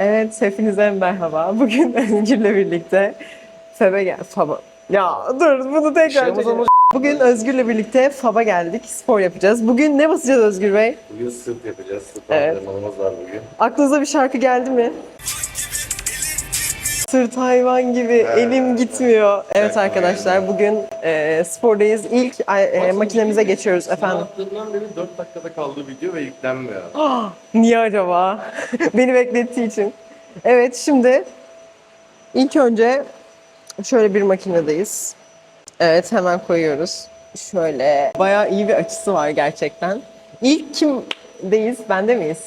Evet, hepinize merhaba. Bugün Özgür'le birlikte FAB'a gel... FAB'a... Ya dur, bunu tekrar Şeyimiz çekelim. olmuş. Bugün Özgür'le birlikte FAB'a geldik. Spor yapacağız. Bugün ne basacağız Özgür Bey? Bugün sırt yapacağız. Sırt Evet. antrenmanımız var bugün. Aklınıza bir şarkı geldi mi? Sırt hayvan gibi elim gitmiyor. Evet Evet, arkadaşlar bugün e, spordayız. İlk e, makinemize geçiyoruz efendim. Attığımdan beri 4 dakikada kaldı video ve yüklenmiyor. Ah, Niye acaba? Beni beklettiği için. Evet şimdi ilk önce şöyle bir makinedeyiz. Evet hemen koyuyoruz. Şöyle bayağı iyi bir açısı var gerçekten. İlk kimdeyiz? Bende miyiz?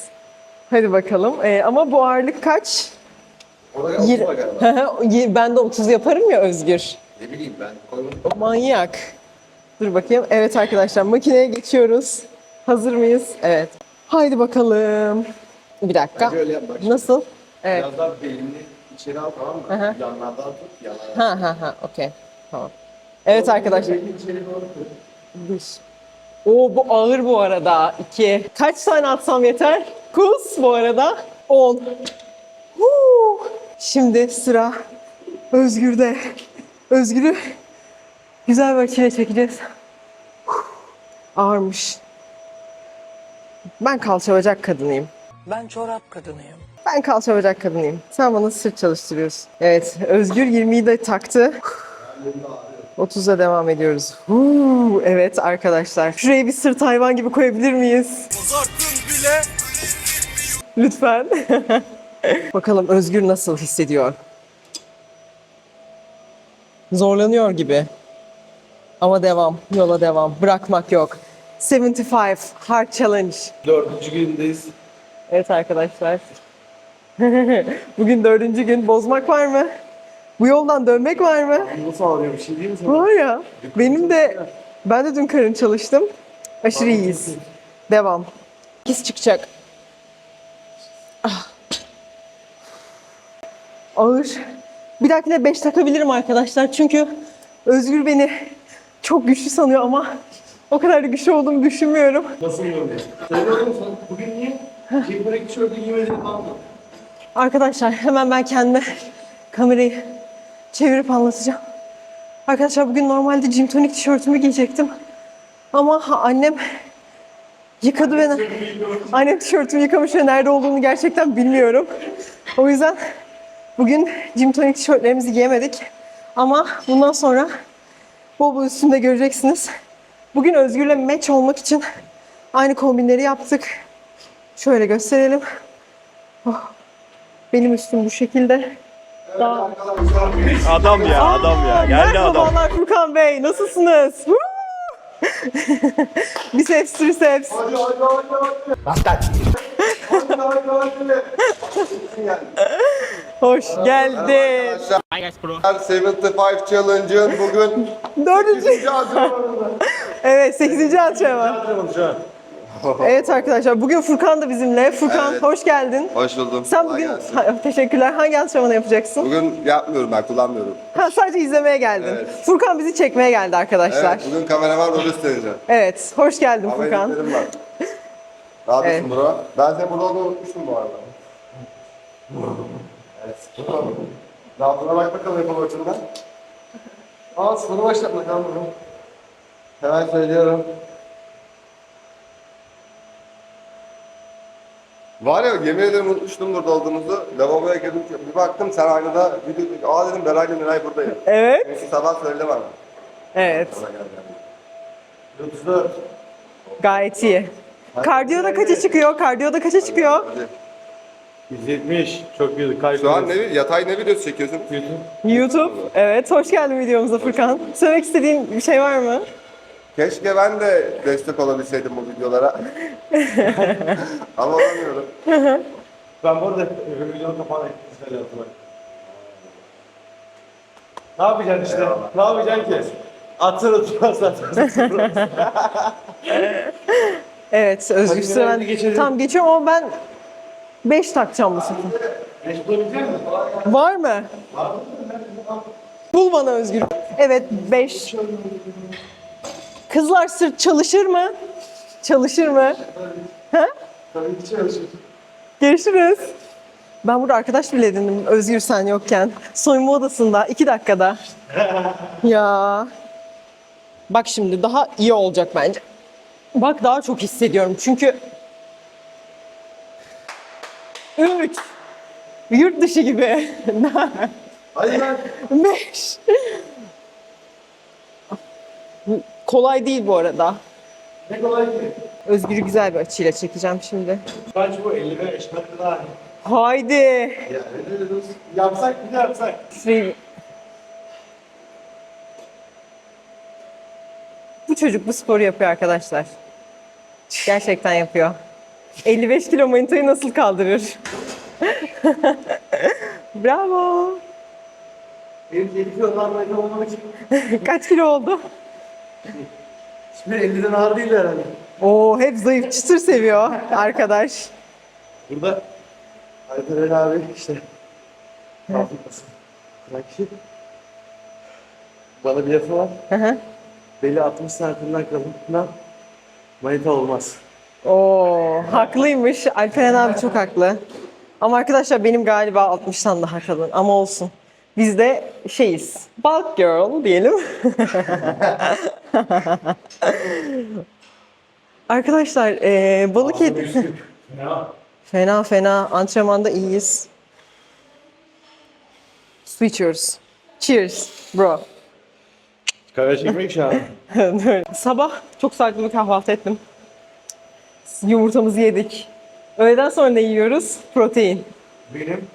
Hadi bakalım. Ee, ama bu ağırlık kaç? Galiba. Yir- ben de 30 yaparım ya Özgür. Ne bileyim ben. Koymadım. Manyak. Dur bakayım. Evet arkadaşlar makineye geçiyoruz. Hazır mıyız? Evet. Haydi bakalım. Bir dakika. Bence öyle yap bak. Nasıl? Evet. Biraz daha belini içeri al tamam mı? Hı. Yanlardan tut. Yanlardan. Ha ha ha okey. Tamam. Evet arkadaşlar. Belini içeri doğru tut. Dış. Oo bu ağır bu arada. 2. Kaç tane atsam yeter? Kus bu arada. 10. Şimdi sıra Özgür'de. Özgür'ü güzel bir açıya çekeceğiz. Ağırmış. Ben kalça bacak kadınıyım. Ben çorap kadınıyım. Ben kalça bacak kadınıyım. Sen bana sırt çalıştırıyorsun. Evet, Özgür 20'yi de taktı. 30'a devam ediyoruz. Huu, evet arkadaşlar. Şuraya bir sırt hayvan gibi koyabilir miyiz? Lütfen. Bakalım Özgür nasıl hissediyor? Zorlanıyor gibi. Ama devam, yola devam. Bırakmak yok. 75 Hard Challenge. Dördüncü gündeyiz. Evet arkadaşlar. Bugün dördüncü gün. Bozmak var mı? Bu yoldan dönmek var mı? Nasıl ağrıyor bir şey değil mi sana? Var ya. Benim de ben de dün karın çalıştım. Aşırı iyiyiz. Devam. İkiz çıkacak. Ah. Ağır. Bir dahakine 5 takabilirim arkadaşlar. Çünkü Özgür beni çok güçlü sanıyor ama o kadar da güçlü olduğumu düşünmüyorum. Nasıl oğlum sen bugün niye? Cebime tişörtü giymedin mı? Arkadaşlar hemen ben kendime kamerayı çevirip anlatacağım. Arkadaşlar bugün normalde gym tonic tişörtümü giyecektim. Ama annem yıkadı ve annem tişörtümü yıkamış ve nerede olduğunu gerçekten bilmiyorum. O yüzden bugün gym tonic tişörtlerimizi giyemedik. Ama bundan sonra bol bol üstünde göreceksiniz. Bugün Özgür'le match olmak için aynı kombinleri yaptık. Şöyle gösterelim. Benim üstüm bu şekilde. Daha... Adam ya adam ya. Geldi adam. Merhabalar Furkan Bey, nasılsınız? Biceps, triceps. Hadi hadi hadi hadi. Hoş geldin. Arkadaşlar 75 Challenge'ın bugün Dördüncü. 8. antrenmanında. Evet, sekizinci antrenman. Evet arkadaşlar, bugün Furkan da bizimle. Furkan, Evet. hoş geldin. Hoş buldum. Sen Kolay bugün, gelsin. Ha, teşekkürler. Hangi antrenmanı yapacaksın? Bugün yapmıyorum ben, kullanmıyorum. Ha, sadece izlemeye geldin. Evet. Furkan bizi çekmeye geldi arkadaşlar. Evet, bugün kamera var, onu göstereceğim. Evet, hoş geldin Furkan. var. Ne yapıyorsun Evet. bro? Ben senin burada olduğunu unutmuştum bu arada. Evet. Ne yaptığına bak bakalım yapalım açımdan. Aa, sıfırı başlat bakalım bunu. Hemen söylüyorum. Var ya yemin ederim unutmuştum burada olduğunuzu. Lavaboya girdim. Bir baktım sen aynada video... Aa dedim Beray'la Miray buradayım. Evet, Neyse sabah söyle bana. evet. Sonra geldi. 34. Gayet iyi. Kardiyoda kaça çıkıyor? Kardiyoda kaça çıkıyor? Hadi. 170 çok güzel. Kalp Şu an ne, yatay ne videosu çekiyorsun? YouTube. Evet, hoş geldin videomuza Furkan. Söylemek istediğin bir şey var mı? Keşke ben de destek olabilseydim bu videolara. Ama olamıyorum. Ben bu arada öbür videonun kapağına bak. Ne yapacaksın işte? Ne yapacaksın ki? Atır oturmaz zaten. Evet, Özgür Hadi Süren. bir geçelim. Tam geçiyorum ama ben 5 takacağım bu sefer. Beş bulabilecek misin? Var mı? Bul bana Özgür. Evet, 5. Kızlar sırt çalışır mı? Çalışır mı? Ha? Tabii ki çalışır. Görüşürüz. Ben burada arkadaş bile edindim Özgür sen yokken. Soyunma odasında iki dakikada. ya. Bak şimdi daha iyi olacak bence. Bak daha çok hissediyorum çünkü Üç. Yurt dışı gibi. Hadi lan. Beş. Kolay değil bu arada. Ne kolay ki. Özgür'ü güzel bir açıyla çekeceğim şimdi. Kaç bu 55 hadi daha. Haydi. Ya ne dediniz? Yapsak bir de yapsak. Three. Bu çocuk bu sporu yapıyor arkadaşlar. Gerçekten yapıyor. 55 kilo manitayı nasıl kaldırır? Bravo. Benim 7 kilodan da olmamak için. Kaç kilo oldu? Hiçbir 50'den ağır değil herhalde. Oo hep zayıf çıtır seviyor arkadaş. Burada Alperen abi işte. Afrika'sın. Kırakçı. bana bir lafı var. Hı hı. Beli 60 santimden kalın. Manita olmaz. Oo haklıymış. Alperen abi çok haklı. Ama arkadaşlar benim galiba 60'tan daha kalın ama olsun. Biz de şeyiz. Bulk girl diyelim. arkadaşlar eee balık. Ya. Fena fena. Antrenmanda iyiyiz. Su içiyoruz. Cheers bro. Kahve çekmek şu an. Böyle. Sabah çok sağlıklı bir kahvaltı ettim. Yumurtamızı yedik. Öğleden sonra ne yiyoruz? Protein. Benim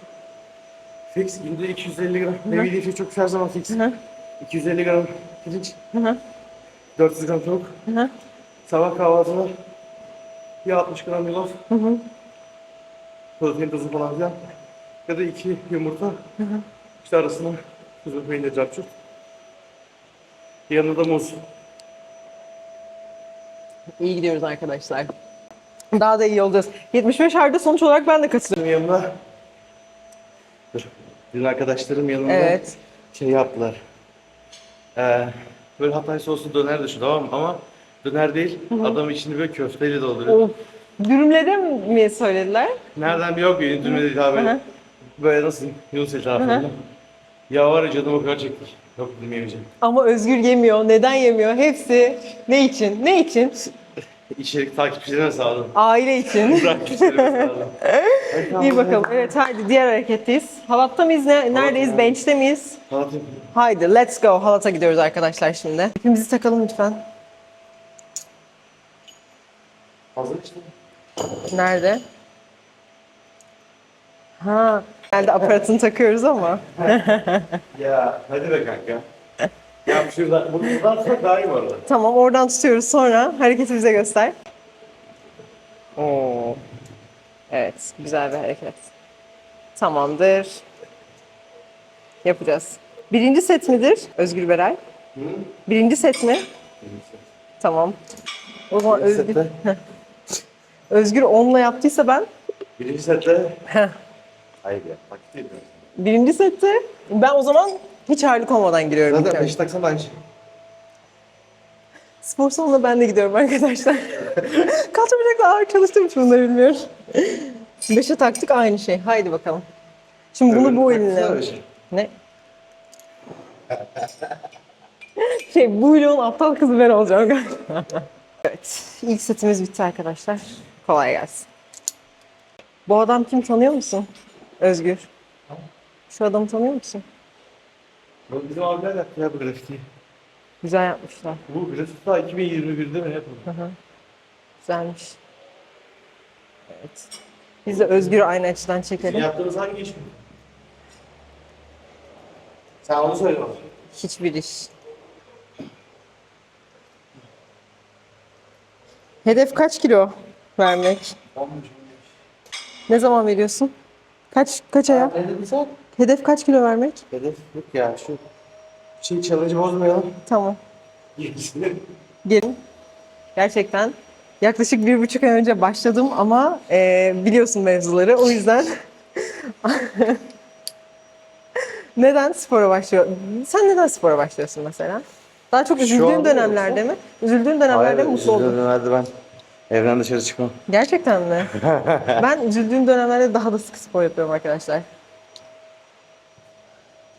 fix günde 250 gram. Ne bileyim şey çok her zaman fix. hı. 250 gram pirinç. Hı hı. 400 gram tavuk. Hı hı. Sabah kahvaltıda bir 60 gram yulaf. Hı hı. Protein tozu falan filan. Ya da iki yumurta. İşte arasına kuzu peynir capçurt. Yanında da muz. İyi gidiyoruz arkadaşlar. Daha da iyi olacağız. 75 harda sonuç olarak ben de katılıyorum. Benim yanımda Dur. Dün arkadaşlarım yanımda Evet. şey yaptılar. Ee, böyle Hatay soslu döner düşün tamam mı? Ama döner değil. Adam içini böyle köfteyle dolduruyor. Of. Dürümlede mi söylediler? Nereden bir yok benim dün abi. Hı hı. Böyle nasıl Yunus etrafında. Ya var ya canım o kadar çekti. Yok bilmeyeceğim. Ama Özgür yemiyor. Neden yemiyor? Hepsi ne için? Ne için? İçerik takipçilerime sağladım. Aile için. Takipçilerime sağladım. İyi bakalım. Evet haydi diğer hareketteyiz. Halatta mıyız? Ne, neredeyiz? Bench'te miyiz? Anlatayım. Haydi let's go. Halata gidiyoruz arkadaşlar şimdi. Hepimizi takalım lütfen. Hazır işte. Nerede? Ha. Geldi aparatını takıyoruz ama. Ya hadi be kanka. Ya şurada, buradan sonra daha iyi bu arada. Tamam oradan tutuyoruz sonra hareketi bize göster. Oo. Evet güzel bir hareket. Tamamdır. Yapacağız. Birinci set midir Özgür Beray? Birinci set mi? Tamam. O zaman Birinci Özgür, sette, Özgür 10'la yaptıysa ben birinci sette. Hayır ya, değil mi? birinci sette ben o zaman hiç ağırlık olmadan giriyorum. Zaten önce. beş taksan da aynı şey. Spor salonuna ben de gidiyorum arkadaşlar. Bacakla ağır çalıştığım için bunları bilmiyorum. Beşe taktık aynı şey. Haydi bakalım. Şimdi bunu bu öyle şey. Ne? şey bu vlogun aptal kızı ben olacağım galiba. evet. ilk setimiz bitti arkadaşlar. Kolay gelsin. Bu adam kim tanıyor musun? Özgür. Şu adamı tanıyor musun? Bizim abiler yaptı ya bu grafitiyi. Güzel yapmışlar. Bu grafiti daha 2021'de mi yapıldı? Güzelmiş. Evet. Biz de Özgür'ü aynı açıdan Sizin çekelim. yaptığınız hangi iş mi? Sen onu söyle bana. Hiçbir iş. Hedef kaç kilo vermek? Ne zaman veriyorsun? Kaç kaç aya? Ne dedin sen? Hedef kaç kilo vermek? Hedef yok ya şu şey challenge'ı bozmayalım. Tamam. Gelin. Gerçekten yaklaşık bir buçuk ay önce başladım ama e, biliyorsun mevzuları. O yüzden neden spora başlıyor? Sen neden spora başlıyorsun mesela? Daha çok üzüldüğün anda dönemlerde mi? Üzüldüğün dönemlerde mi mutlu oldun? dönemlerde ben Evden dışarı çıkmam. Gerçekten mi? ben üzüldüğüm dönemlerde daha da sık spor yapıyorum arkadaşlar.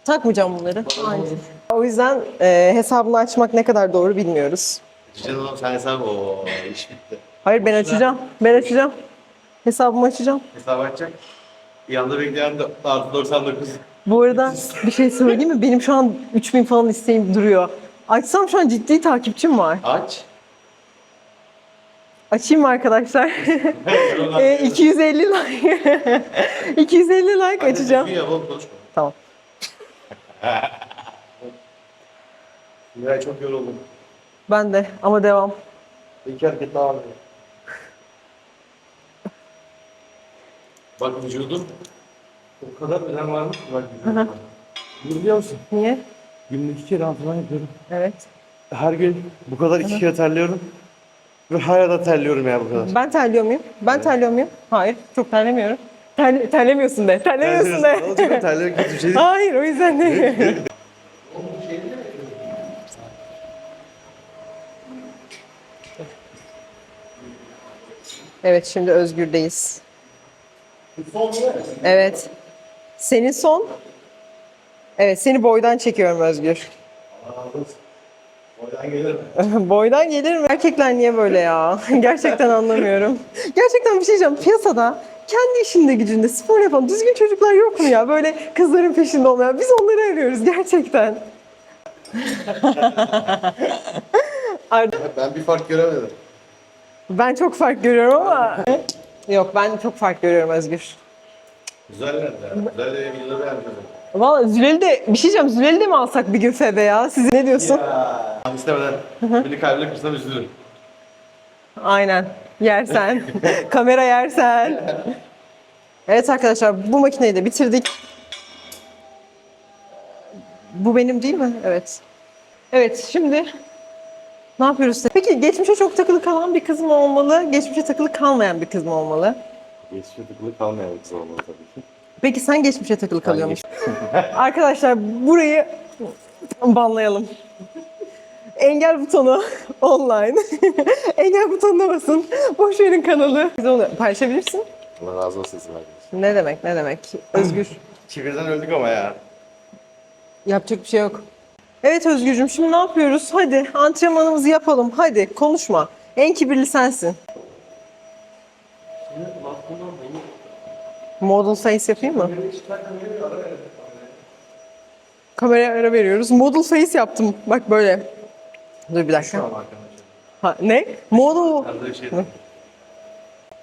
Takmayacağım bunları. Aynen. O yüzden e, hesabını açmak ne kadar doğru bilmiyoruz. Canım oğlum sen hesabı o iş bitti. Hayır ben açacağım. Ben açacağım. Hesabımı açacağım. Hesabı açacak. Yanında bekleyen de artı 99. Bu arada bir şey söyleyeyim mi? Benim şu an 3000 falan isteğim duruyor. Açsam şu an ciddi takipçim var. Aç. Açayım mı arkadaşlar? e, 250 like. 250 like açacağım. Tamam. Miray çok yoruldum. Ben de ama devam. İki hareket daha var. Bak vücudum o kadar önem varmış ki bak vücuduma. Bunu biliyor musun? Niye? Günlük iki kere antrenman yapıyorum. Evet. Her gün bu kadar iki kere terliyorum. Ve hala da terliyorum ya bu kadar. Ben terliyor muyum? Ben terliyor muyum? Hayır. Çok terlemiyorum. Terle- terlemiyorsun de. Terlemiyorsun Ne de. olacak terlemek kötü bir şey değil. Hayır o yüzden değil. Evet şimdi Özgür'deyiz. Evet. Senin son? Evet seni boydan çekiyorum Özgür. Boydan gelir mi? Erkekler niye böyle ya? Gerçekten anlamıyorum. Gerçekten bir şey diyeceğim. Piyasada kendi işinde gücünde spor yapan düzgün çocuklar yok mu ya? Böyle kızların peşinde olmayan. Biz onları arıyoruz gerçekten. Ben bir fark göremedim. ben çok fark görüyorum ama... Yok ben çok fark görüyorum Özgür. Güzeller de. Güzel de videoları beğenmedim. Valla Zülel'i de bir şey diyeceğim. Zülel'i de mi alsak bir gün Febe ya? Siz ne diyorsun? Ya. İstemeden beni kalbine kırsam üzülürüm. Aynen. Yersen. Kamera yersen. Evet arkadaşlar bu makineyi de bitirdik. Bu benim değil mi? Evet. Evet şimdi ne yapıyoruz? Peki geçmişe çok takılı kalan bir kız mı olmalı? Geçmişe takılı kalmayan bir kız mı olmalı? Geçmişe tıkılı kalmayan bir kız olmalı tabii ki. Peki sen geçmişe takılı kalıyor musun? Arkadaşlar burayı banlayalım. Engel butonu online. Engel butonuna basın. Boş verin kanalı. Biz onu paylaşabilirsin. Allah razı olsun sizin arkadaşlar. Ne demek ne demek. Özgür. Kibirden öldük ama ya. Yapacak bir şey yok. Evet Özgürcüm şimdi ne yapıyoruz? Hadi antrenmanımızı yapalım. Hadi konuşma. En kibirli sensin. Model face yapayım mı? Kameraya ara veriyoruz. Model face yaptım. Bak böyle. Dur bir dakika. Ha, ne? Bir şey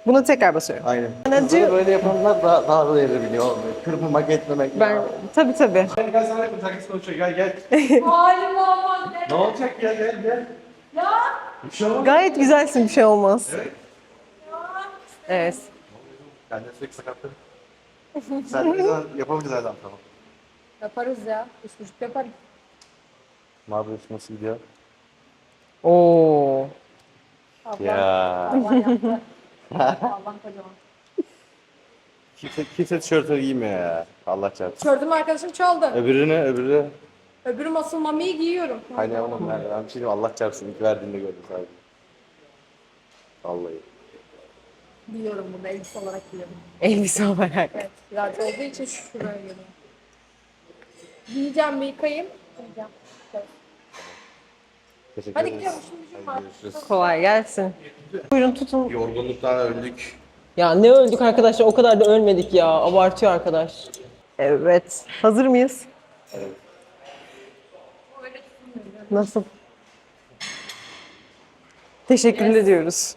Buna tekrar basıyorum. Aynen. Acı- Bunu böyle yapanlar daha, daha da yerebiliyor. Kırmamak etmemek. Ben tabii tabii. Gel gel sana yakın takipçi konuşuyor gel gel. Halim olmaz. ne olacak gel gel gel. Ya. Bir şey olmaz. Gayet güzelsin bir şey olmaz. Evet. Evet. Ben de sürekli sakatlarım. Sen ne zaman yapamayacağız Erdem tamam. Yaparız ya. Üç buçuk yaparız. Ne yapıyorsun nasıl gidiyor? Oo. Ya. Allah yaptı. Allah kocaman. Kimse, kimse tişörtü giymiyor ya. Allah çarpsın. Tişörtümü arkadaşım çaldı. Öbürüne öbürü. Öbürü asıl mamiyi giyiyorum. Aynen oğlum ben, ben bir şey diyeyim Allah çarpsın ilk verdiğinde gördüm sadece. Vallahi. Giyiyorum bunu elbise olarak giyiyorum. Elbise olarak. Evet. Biraz olduğu için şuraya geliyorum. Giyeceğim mi yıkayayım? Giyeceğim. Teşekkür Hadi gidiyorum. Şimdi. Görüşürüz. Kolay gelsin. Buyurun tutun. Yorgunluktan öldük. Ya ne öldük arkadaşlar o kadar da ölmedik ya. Abartıyor arkadaş. Evet. Hazır mıyız? Nasıl? Teşekkür ediyoruz.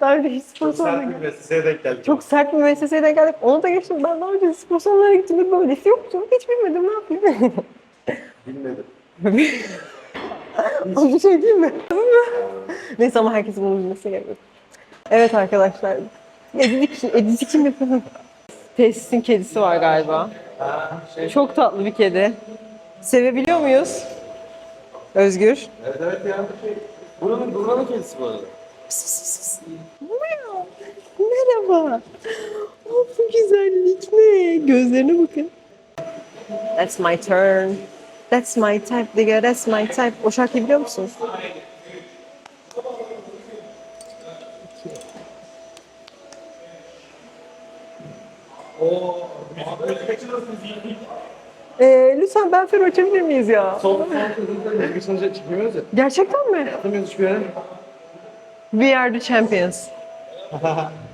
Daha önce hiç spor salonuna Sert bir mesleğe denk geldik. çok sert bir müesseseye denk geldik. Onu da geçtim. Ben daha önce spor salonlarına gittiğimde böylesi yoktu. Hiç bilmedim ne yapayım. Bilmedim. O bir şey değil mi? Neyse ama herkesin bunu bilmesi gerekiyor. Evet arkadaşlar. Edici, edici kim yapıyor? Tesisin kedisi var galiba. Çok tatlı bir kedi. Sevebiliyor muyuz? Özgür. Evet evet ya. Buranın, buranın kedisi bu arada. Merhaba. Oh, bu güzellik ne? Gözlerine bakın. That's my turn. That's my type diyor. That's my type. O şarkıyı biliyor musunuz? Ee, lütfen ben fer açabilir miyiz ya? Son, son hızlı çıkmıyoruz ya. Gerçekten mi? Atlamıyoruz hiçbir yere. We are the champions.